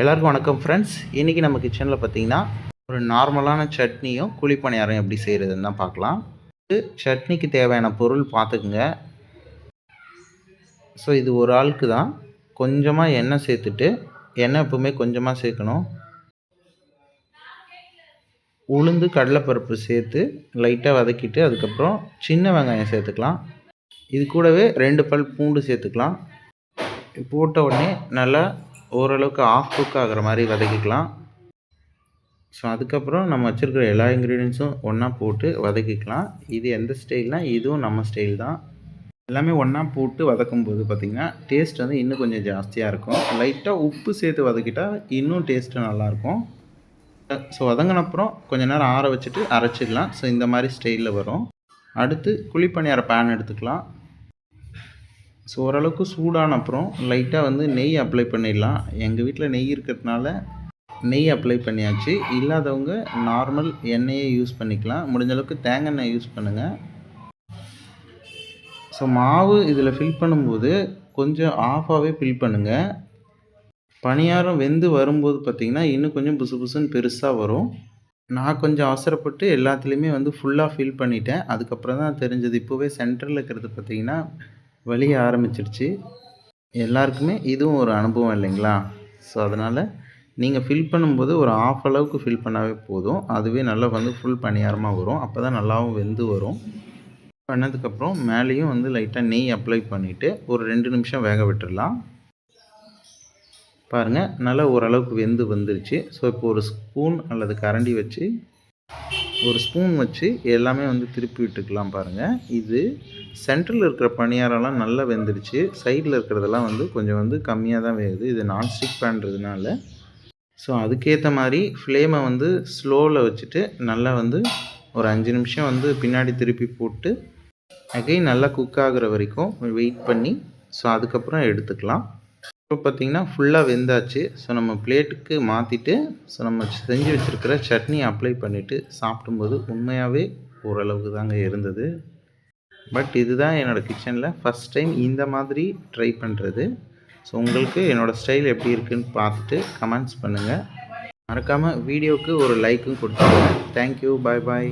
எல்லாருக்கும் வணக்கம் ஃப்ரெண்ட்ஸ் இன்றைக்கி நம்ம கிச்சனில் பார்த்தீங்கன்னா ஒரு நார்மலான சட்னியும் குழிப்பணியாரம் எப்படி செய்கிறதுன்னு தான் பார்க்கலாம். சட்னிக்கு தேவையான பொருள் பார்த்துக்குங்க. ஸோ இது ஒரு ஆளுக்கு தான். கொஞ்சமாக எண்ணெய் சேர்த்துட்டு எண்ணெய் எப்பவுமே கொஞ்சமாக சேர்க்கணும். உளுந்து கடலைப்பருப்பு சேர்த்து லைட்டாக வதக்கிட்டு அதுக்கப்புறம் சின்ன வெங்காயம் சேர்த்துக்கலாம். இது கூடவே ரெண்டு பல் பூண்டு சேர்த்துக்கலாம். போட்ட உடனே நல்லா ஓரளவுக்கு ஆஃப் குக் ஆகிற மாதிரி வதக்கிக்கலாம். ஸோ அதுக்கப்புறம் நம்ம வச்சுருக்கிற எல்லா இன்க்ரீடியன்ஸும் ஒன்றா போட்டு வதக்கிக்கலாம். இது எந்த ஸ்டைல்னால் இதுவும் நம்ம ஸ்டைல் தான். எல்லாமே ஒன்றா போட்டு வதக்கும் போது பார்த்திங்கன்னா டேஸ்ட் வந்து இன்னும் கொஞ்சம் ஜாஸ்தியாக இருக்கும். லைட்டாக உப்பு சேர்த்து வதக்கிட்டால் இன்னும் டேஸ்ட்டு நல்லாயிருக்கும் ஸோ வதங்கினப்புறம் கொஞ்ச நேரம் ஆற வச்சுட்டு அரைச்சிடலாம் ஸோ இந்த மாதிரி ஸ்டைலில் வரும். அடுத்து குழிப்பணியார பேன் எடுத்துக்கலாம். ஸோ ஓரளவுக்கு சூடான அப்புறம் லைட்டாக வந்து நெய் அப்ளை பண்ணிடலாம். எங்கள் வீட்டில் நெய் இருக்கிறதுனால நெய் அப்ளை பண்ணியாச்சு. இல்லாதவங்க நார்மல் எண்ணெயை யூஸ் பண்ணிக்கலாம். முடிஞ்சளவுக்கு தேங்காய் எண்ணெய் யூஸ் பண்ணுங்கள் ஸோ மாவு இதில் ஃபில் பண்ணும்போது கொஞ்சம் ஆஃபாகவே ஃபில் பண்ணுங்கள் பணியாரம் வெந்து வரும்போது பார்த்திங்கன்னா இன்னும் கொஞ்சம் புசு புசுன்னு பெருசாக வரும். நான் கொஞ்சம் அவசரப்பட்டு எல்லாத்துலேயுமே வந்து ஃபுல்லாக ஃபில் பண்ணிட்டேன். அதுக்கப்புறம் தான் தெரிஞ்சது. இப்போவே சென்டரில் இருக்கிறது பார்த்திங்கன்னா வலிய ஆரம்பிச்சிருச்சு. எல்லாருக்குமே இதுவும் ஒரு அனுபவம் இல்லைங்களா? ஸோ அதனால் நீங்கள் ஃபில் பண்ணும்போது ஒரு ஆஃப் அளவுக்கு ஃபில் பண்ணாவே போதும். அதுவே நல்லா வந்து ஃபுல் பணியாரமாக வரும். அப்போ தான் நல்லாவும் வெந்து வரும். பண்ணதுக்கப்புறம் மேலேயும் வந்து லைட்டாக நெய் அப்ளை பண்ணிவிட்டு ஒரு ரெண்டு நிமிஷம் வேக விட்டுடலாம் பாருங்கள் நல்லா ஓரளவுக்கு வெந்து வந்துருச்சு. ஸோ இப்போ ஒரு ஸ்பூன் அல்லது கரண்டி வச்சு ஒரு ஸ்பூன் வச்சு எல்லாமே வந்து திருப்பி விட்டுக்கலாம் பாருங்கள் இது சென்ட்ரலில் இருக்கிற பணியாரம்லாம் நல்லா வெந்துடுச்சு. சைடில் இருக்கிறதெல்லாம் வந்து கொஞ்சம் வந்து கம்மியாக தான் வேகுது. இது நான்ஸ்டிக் பண்ணுறதுனால ஸோ அதுக்கேற்ற மாதிரி ஃப்ளேமை வந்து ஸ்லோவில் வச்சுட்டு நல்லா வந்து ஒரு அஞ்சு நிமிஷம் வந்து பின்னாடி திருப்பி போட்டு அகைன் நல்லா குக் ஆகிற வரைக்கும் வெயிட் பண்ணி ஸோ அதுக்கப்புறம் எடுத்துக்கலாம். இப்போ பார்த்திங்கன்னா ஃபுல்லாக வெந்தாச்சு. ஸோ நம்ம பிளேட்டுக்கு மாற்றிட்டு ஸோ நம்ம செஞ்சு வச்சுருக்கிற சட்னி அப்ளை பண்ணிவிட்டு சாப்பிடும்போது உண்மையாகவே ஓரளவுக்கு தாங்க இருந்தது. பட் இதுதான் என்னோடய கிச்சனில் ஃபஸ்ட் டைம் இந்த மாதிரி ட்ரை பண்ணுறது ஸோ உங்களுக்கு என்னோடய ஸ்டைல் எப்படி இருக்குன்னு பார்த்துட்டு கமெண்ட்ஸ் பண்ணுங்கள் மறக்காமல் வீடியோவுக்கு ஒரு லைக்கும் கொடுத்துருங்க. தேங்க்யூ பாய் பாய்